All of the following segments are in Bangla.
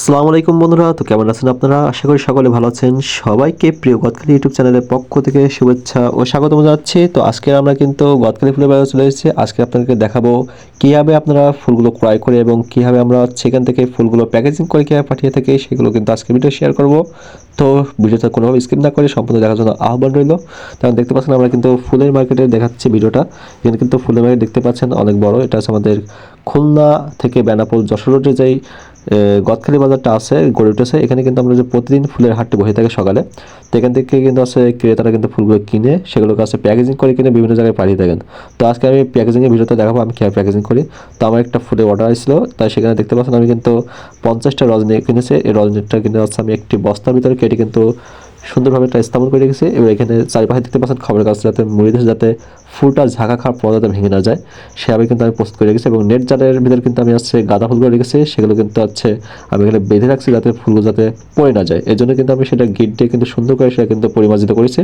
আসসালামু আলাইকুম বন্ধুরা, তো কেমন আছেন আপনারা? আশা করি সকলে ভালো আছেন। সবাইকে প্রিয় গদখালি ইউটিউব চ্যানেলের পক্ষ থেকে শুভেচ্ছা ও স্বাগত জানাচ্ছি। তো আজকে আমরা কিন্তু গদখালি ফুলের বাজারে চলে এসেছি। আজকে আপনাদেরকে দেখাবো কীভাবে আপনারা ফুলগুলো ক্রয় করে এবং কীভাবে আমরা সেখান থেকে ফুলগুলো প্যাকেজিং করে কীভাবে পাঠিয়ে থাকি, সেগুলো কিন্তু আজকে ভিডিও শেয়ার করব। তো ভিডিওটা কোনোভাবে স্কিপ না করে সম্পূর্ণ দেখার জন্য আহ্বান রইল। কারণ দেখতে পাচ্ছেন আমরা কিন্তু ফুলের মার্কেটে দেখাচ্ছি ভিডিওটা। এখানে কিন্তু ফুলের মার্কেট দেখতে পাচ্ছেন, অনেক বড়। এটা আমাদের খুলনা থেকে বেনাপোল যশোর রোডে যেই গদখালি বাজারটা আছে, গড়ে উঠেছে। এখানে কিন্তু আমরা যে প্রতিদিন ফুলের হাটটি বসে থাকে সকালে, তো এখান থেকে কিন্তু আছে ক্রেতারা কিন্তু ফুলগুলো কিনে, সেগুলো কাছে প্যাকেজিং করে কিনে বিভিন্ন জায়গায় পাঠিয়ে থাকেন। তো আজকে আমি প্যাকেজিংয়ের ভিডিওতে দেখাবো, আমি কীভাবে প্যাকেজিং করি। তো আমার একটা ফুলের অর্ডার আসছিল তাই সেখানে দেখতে পাচ্ছেন আমি কিন্তু পঞ্চাশটা রজনী কিনেছি। এই রজনীটা কিন্তু হচ্ছে আমি একটি বস্তার ভিতরে, কেটে কিন্তু সুন্দরভাবে এটা স্থাপন করে রেখেছি এবার এখানে চারিপাশে দেখতে পাচ্ছেন খবরের কাছে যাতে মুড়ি ধরে যাতে ফুলটা ঝাঁকা খাওয়ার পর যাতে ভেঙে না যায়, সেভাবে কিন্তু আমি প্রস্তুত করে রেখেছি এবং নেট জালের ভিতরে কিন্তু আমি হচ্ছে গাঁদা ফুলগুলো রেখেছি, সেগুলো কিন্তু হচ্ছে আমি এখানে বেঁধে রাখছি যাতে ফুলগুলো যাতে পড়ে না যায়। এই জন্য কিন্তু আমি সেটা গিট দিয়ে কিন্তু সুন্দর করে সেটা কিন্তু পরিমার্জিত করেছি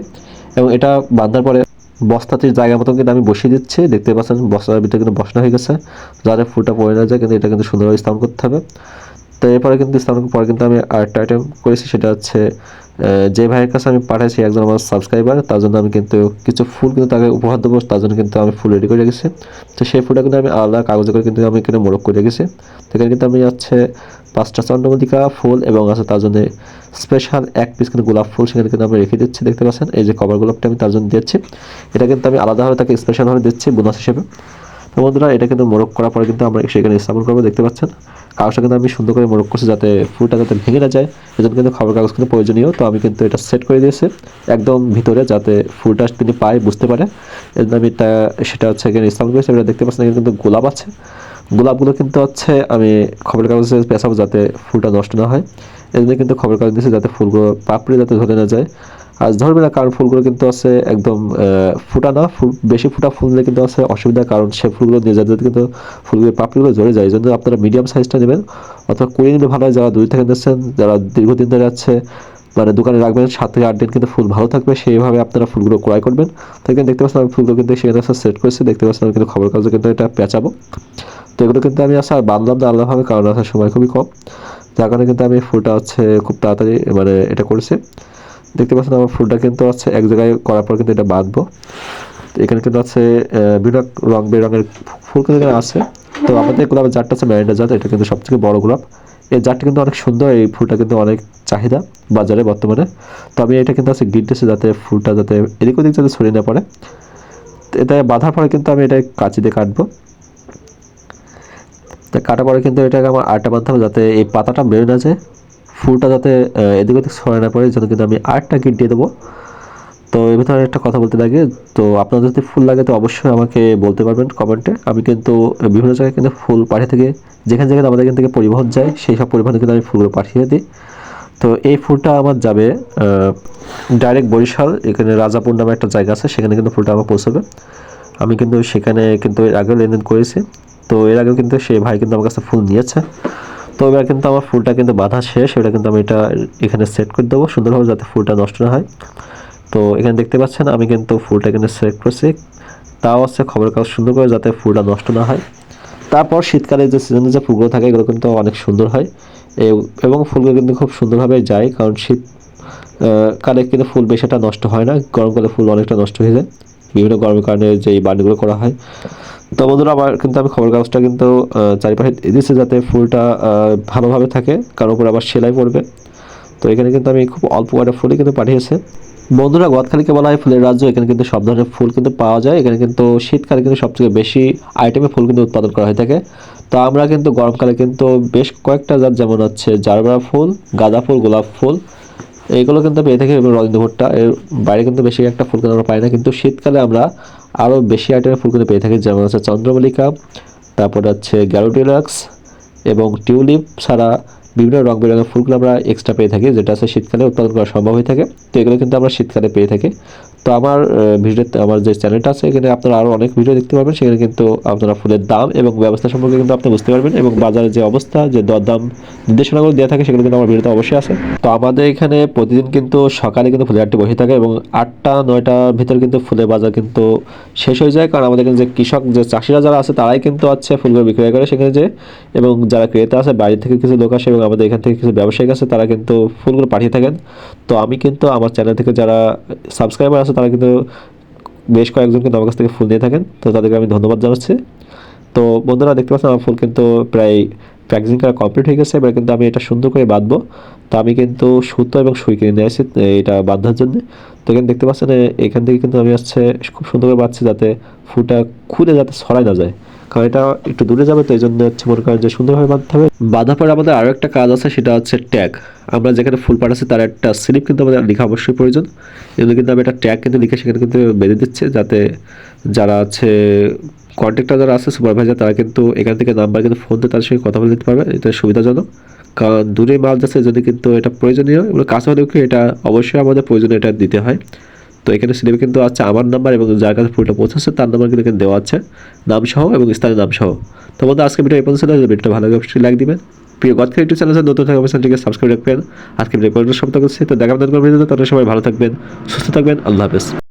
এবং এটা বাঁধার পরে বস্তাটির জায়গা মতো কিন্তু আমি বসিয়ে দিচ্ছি। দেখতে পাচ্ছেন বস্তার ভিতরে কিন্তু বসানো হয়ে গেছে, যাতে ফুলটা পড়ে না যায়, কিন্তু এটা কিন্তু সুন্দরভাবে স্থাপন করতে হবে। তো এরপরে কিন্তু স্থাপন পরে কিন্তু আমি আরেকটা আইটেম করেছি, সেটা হচ্ছে যে ভাইয়ের কাছে আমি পাঠাইছি একজন আমার সাবস্ক্রাইবার তার জন্য আমি কিন্তু কিছু ফুল কিন্তু তাকে উপহার দেবো, তার জন্য কিন্তু আমি ফুল রেডি করে রেখেছি। তো সেই ফুলটা কিন্তু আমি আলাদা কাগজে করে কিন্তু আমি কিন্তু মোড়ক করে রেখেছি। এখানে কিন্তু আমি হচ্ছে পাঁচটা চন্দ্রমল্লিকা ফুল এবং আছে তার জন্য স্পেশাল এক পিস কিন্তু গোলাপ ফুল সেখানে কিন্তু আমি রেখে দিচ্ছি, দেখতে পাচ্ছেন? এই যে কভার গোলাপটা আমি তার জন্য দিচ্ছি এটা কিন্তু আমি আলাদাভাবে তাকে স্পেশালভাবে দিচ্ছি বোনাস হিসেবে। তো বন্ধুরা, এটা কিন্তু মোড়ক করার পরে কিন্তু আমরা সেখানে স্থাপন করব, দেখতে পাচ্ছেন? কাগজটা কিন্তু আমি সুন্দর করে মোড়ক করছি যাতে ফুলটা যাতে ভেঙে না যায়, এজন্য কিন্তু খবর কাগজ কিন্তু প্রয়োজনীয়। তো আমি কিন্তু এটা সেট করে দিয়েছি, একদম ভিতরে যাতে ফুলটা তিনি পায়, বুঝতে পারে। এজন্য আমি এটা, সেটা হচ্ছে এখানে স্থাপন করেছি। এটা দেখতে পাচ্ছেন এখানে কিন্তু গোলাপ আছে। গোলাপগুলো কিন্তু হচ্ছে আমি খবরের কাগজে পেঁচাবো যাতে ফুলটা নষ্ট না হয় এই জন্য কিন্তু খবরের কাগজ দিয়েছি যাতে ফুলগুলো পাপড়ি যাতে ধরে না যায়। আর ধরবে না কারণ ফুলগুলো কিন্তু আছে একদম ফুটা না ফুল, বেশি ফুটা ফুল দিলে কিন্তু আছে অসুবিধা কারণ সে ফুলগুলো নিয়ে যাতে কিন্তু ফুলগুলো পাপড়িগুলো ঝরে যায়। এই জন্য আপনারা মিডিয়াম সাইজটা নেবেন অথবা কুড়িয়ে নিলে ভালো হয় যারা দূর থেকে নিচ্ছেন যারা দীর্ঘদিন ধরে আছে মানে দোকানে রাখবেন, সাত থেকে আট দিন কিন্তু ফুল ভালো থাকবে, সেইভাবে আপনারা ফুলগুলো ক্রয় করবেন। তো এখানে দেখতে পাচ্ছেন আমি ফুলগুলো কিন্তু সেখানে সেট করেছি, দেখতে পাচ্ছেন আমি কিন্তু খবর কাগজে কিন্তু এটা পেঁচাবো। তো এগুলো কিন্তু আমি আসলে বাঁধলাম না আলাদাভাবে, কারণ আসার সময় খুবই কম। যার কারণে কিন্তু আমি ফুলটা হচ্ছে খুব তাড়াতাড়ি মানে এটা করেছি। দেখতে পাচ্ছেন আমার ফুলটা কিন্তু আছে এক জায়গায় করার পর কিন্তু এটা বাঁধবো। তো এখানে কিন্তু আছে বিভিন্ন রং বেরঙের ফুল কিন্তু এখানে আছে। তো আমাদের গোলাপের জাতটা আছে ম্যারিন্ডা জাত এটা কিন্তু সবথেকে বড় গোলাপ। এই জাতটা কিন্তু অনেক সুন্দর এই ফুলটা কিন্তু অনেক চাহিদা বাজারে বর্তমানে। তো আমি এটা কিন্তু আছে গিট দিয়েছি যাতে ফুলটা যাতে এদিক ওদিক যাতে ছড়িয়ে না পড়ে। তো এটা বাঁধার পরে কিন্তু আমি এটা কাঁচি দিয়ে কাটবো। তো কাটার পরে কিন্তু এটাকে আমার আটটা বাঁধতে হবে যাতে এই পাতাটা বেরো না যায়। ফুলটা যাতে এদিক ওদিক ছড়ে না পড়ে, যাতে কিন্তু আমি আটটা গিট দিয়ে দেবো। তো এর ভিতরে একটা কথা বলতে লাগে তো আপনাদের যদি ফুল লাগে তো অবশ্যই আমাকে বলতে পারবেন কমেন্টে। আমি কিন্তু বিভিন্ন জায়গায় কিন্তু ফুল পাঠিয়ে থেকে, যেখানে যেখানে আমাদের এখান থেকে পরিবহন যায়, সেই সব পরিবহনে কিন্তু আমি ফুলগুলো পাঠিয়ে দিই। তো এই ফুলটা আমার যাবে ডাইরেক্ট বরিশাল, এখানে রাজাপুর নামে একটা জায়গা আছে, সেখানে কিন্তু ফুলটা আমার পৌঁছাবে। আমি কিন্তু সেখানে কিন্তু এর আগেও লেনদেন করেছি। তো এর আগেও কিন্তু সেই ভাই কিন্তু আমার কাছে ফুল নিয়েছে। তো এবার কিন্তু আমার ফুলটা কিন্তু বাঁধা শেষ। এটা কিন্তু আমি এটা এখানে সেট করে দেবো, সুন্দরভাবে যাতে ফুলটা নষ্ট না হয়। তো এখানে দেখতে পাচ্ছেন, আমি কিন্তু ফুলটা এখানে সেট করছি। তাও হচ্ছে খবরের কাগজ সুন্দর করে যাতে ফুলটা নষ্ট না হয়। তারপর শীতকালে যে সিজনে যে ফুলগুলো থাকে, এগুলো কিন্তু অনেক সুন্দর হয়। এবং ফুলগুলো কিন্তু খুব সুন্দরভাবে যায়, কারণ শীত কালে কিন্তু ফুল বেশিটা নষ্ট হয় না। গরমকালে ফুল অনেকটা নষ্ট হয়ে যায়। বিভিন্ন গরমের কারণে যে এই বান্ডিগুলো করা হয়। তো বন্ধুরা আবার কিন্তু আমি খবর কাগজটা কিন্তু চারিপাশে দিচ্ছি যাতে ফুলটা ভালোভাবে থাকে, কারোর উপর আবার সেলাই পড়বে। তো এখানে কিন্তু আমি খুব অল্প কয়টা ফুলই কিন্তু পাঠিয়েছে। বন্ধুরা গদখালিকে বলা হয় ফুলের রাজ্য, এখানে কিন্তু সব ধরনের ফুল কিন্তু পাওয়া যায়। এখানে কিন্তু শীতকালে কিন্তু সবথেকে বেশি আইটেমে ফুল কিন্তু উৎপাদন করা হয়ে থাকে। তো আমরা কিন্তু গরমকালে কিন্তু বেশ কয়েকটা জাত যেমন হচ্ছে জারবেরা ফুল, গাঁদা ফুল, গোলাপ ফুল, এইগুলো কিন্তু পেয়ে থাকি এবং রজনী ভুট্টা এর বাইরে কিন্তু বেশি একটা ফুল কিন্তু আমরা পাই না। কিন্তু শীতকালে আমরা আরও বেশি আইটেমের ফুল কিন্তু পেয়ে থাকি, যেমন হচ্ছে চন্দ্রমল্লিকা, তারপর হচ্ছে গ্যালোডিলাক্স এবং টিউলিপ ছাড়া বিভিন্ন রং বেরঙের ফুলগুলো আমরা এক্সট্রা পেয়ে থাকি, যেটা আছে শীতকালে উৎপাদন করা সম্ভব হয়ে থাকে। তো এগুলো কিন্তু আমরা শীতকালে পেয়ে থাকি। তো আমার ভিডিওতে, আমার যে চ্যানেলটা আছে, এখানে আপনারা আরও অনেক ভিডিও দেখতে পারবেন। সেখানে কিন্তু আপনারা ফুলের দাম এবং ব্যবস্থা সম্পর্কে কিন্তু আপনি বুঝতে পারবেন এবং বাজারের যে অবস্থা, যে দরদাম নির্দেশনাগুলো দেওয়া থাকে, সেগুলো কিন্তু আমার ভিডিওতে অবশ্যই আছে। তো আমাদের এখানে প্রতিদিন কিন্তু সকালে কিন্তু ফুলের হাটটি বসে থাকে এবং আটটা, নয়টার ভিতর কিন্তু ফুলের বাজার কিন্তু শেষ হয়ে যায়। কারণ আমাদের এখানে যে কৃষক, যে চাষিরা যারা আছে, তারাই কিন্তু আছে ফুলগুলো বিক্রয় করে সেখানে যে এবং যারা ক্রেতা আছে, বাইরে থেকে কিছু লোক আসে এবং আমাদের এখান থেকে কিছু ব্যবসায়িক আছে, তারা কিন্তু ফুলগুলো পাঠিয়ে থাকেন। তো আমি কিন্তু আমার চ্যানেল থেকে যারা সাবস্ক্রাইবার আছে, তারা কিন্তু বেশ কয়েকজন কিন্তু আমার কাছ থেকে ফুল নিয়ে থাকেন। তো তাদেরকে আমি ধন্যবাদ জানাচ্ছি। তো বন্ধুরা, দেখতে পাচ্ছেন আমার ফুল কিন্তু প্রায় প্যাকেজিং করা কমপ্লিট হয়ে গেছে। এবার কিন্তু আমি এটা সুন্দর করে বাঁধবো। তো আমি কিন্তু সুতো এবং সুই কিনে নিয়ে আসি এটা বাঁধার জন্য। তো এখানে দেখতে পাচ্ছেন, এখান থেকে কিন্তু আমি হচ্ছে খুব সুন্দর করে বাঁধছি যাতে ফুলটা খুলে যাতে ছড়াই না যায়। কারণ এটা একটু দূরে যাবে, তো এই জন্য হচ্ছে মনে করেন যে সুন্দরভাবে বাঁধতে হবে। বাঁধার পরে আমাদের আরও একটা কাজ আছে, সেটা হচ্ছে ট্যাগ আমরা যেখানে ফুল পাঠাচ্ছি তার একটা স্লিপ কিন্তু আমাদের লেখা অবশ্যই প্রয়োজন। এগুলো কিন্তু আমি একটা ট্যাগ কিন্তু লিখে সেখানে কিন্তু বেঁধে দিচ্ছে, যাতে যারা আছে কন্ট্যাক্টার যারা আছে সুপারভাইজার তারা কিন্তু এখান থেকে নাম্বার কিন্তু ফোন দিয়ে তাদের সঙ্গে কথা বলে দিতে পারবে। এটা সুবিধাজনক। কারণ দূরে মাল যাচ্ছে যদি কিন্তু এটা প্রয়োজনীয়। এবং কাছে হলেও এটা অবশ্যই আমাদের প্রয়োজনীয় এটা দিতে হয়। তো এখানে স্লিপে কিন্তু আছে আমার নাম্বার এবং যার কাছে ফুলটা পৌঁছাচ্ছে তার নাম্বার কিন্তু এখানে দেওয়া আছে। নাম সহ এবং স্থানের নাম সহ তো বন্ধু আজকে ভিডিও এই পর্যন্ত ছিল ভিডিওটা ভালো অবশ্যই লাইক দিবেন। প্রিয় গদকে ইউটিউব চ্যানেল নতুন থাকা অবশ্যই চ্যানেলটিকে সাবস্ক্রাইব রাখবেন। আজকে ভিডিও পর্যন্ত তো দেখা তাদের সবাই ভালো থাকবেন, সুস্থ থাকবেন। আল্লাহ হাফেজ।